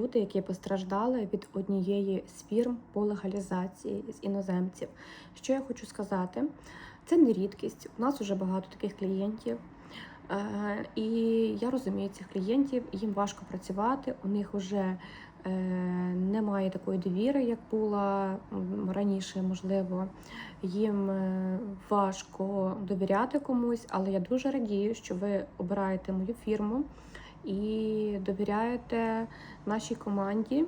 Люди, які постраждали від однієї з фірм по легалізації з іноземців. Що я хочу сказати, це не рідкість. У нас вже багато таких клієнтів. Е, І я розумію цих клієнтів, їм важко працювати, у них вже е, немає такої довіри, як була раніше, можливо. Їм е, важко довіряти комусь, але я дуже радію, що ви обираєте мою фірму і довіряєте нашій команді.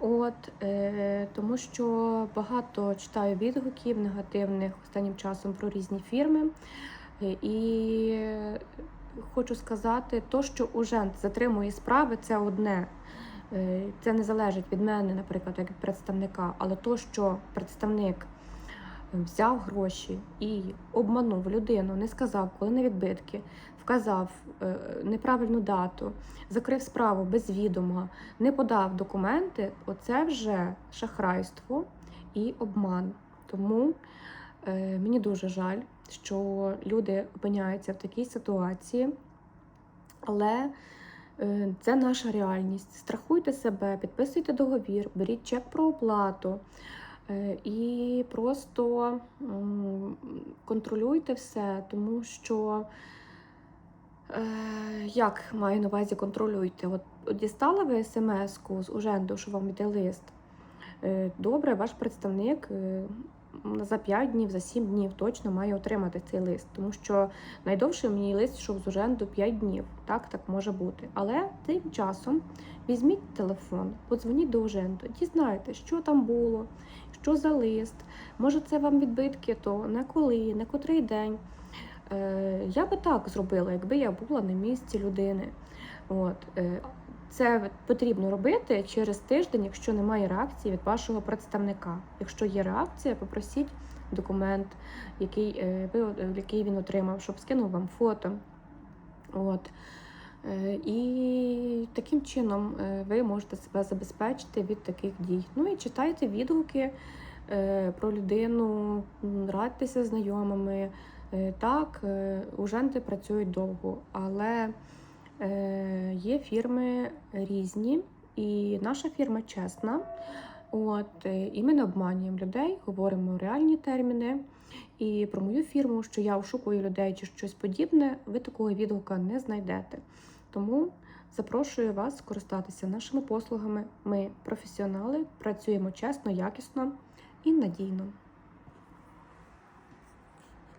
От е, тому що багато читаю відгуків негативних останнім часом про різні фірми. Е, І хочу сказати, то, що Ужент затримує справи, це одне. Е, Це не залежить від мене, наприклад, як представника, але то, що представник взяв гроші і обманув людину, не сказав, коли на відбитки, вказав е, неправильну дату, закрив справу без відома, не подав документи, оце вже шахрайство і обман. Тому е, мені дуже жаль, що люди опиняються в такій ситуації, але е, це наша реальність. Страхуйте себе, підписуйте договір, беріть чек про оплату. Е, І просто контролюйте все, тому що е, як маю на увазі контролюйте? От, от дістала ви смс-ку з Уженду, що вам йде лист. Е, Добре, ваш представник за 5 днів, за 7 днів точно має отримати цей лист, тому що найдовше мені лист йшов з Уженду 5 днів. Так, так може бути. Але тим часом візьміть телефон, подзвоніть до Уженду, дізнайте, що там було, що за лист. Може, це вам відбитки, то не коли, не котрий день. Е, я би так зробила, якби я була на місці людини. От, е, це потрібно робити через тиждень, якщо немає реакції від вашого представника. Якщо є реакція, попросіть документ, який, е, який він отримав, щоб скинув вам фото. От. Е, І таким чином е, ви можете себе забезпечити від таких дій. Ну і читайте відгуки е, про людину, радьтеся знайомими. Так, уженти працюють довго, але є фірми різні, і наша фірма чесна. От, і ми не обманюємо людей, говоримо реальні терміни. І про мою фірму, що я ошукую людей чи щось подібне, ви такого відгука не знайдете. Тому запрошую вас скористатися нашими послугами. Ми професіонали, працюємо чесно, якісно і надійно.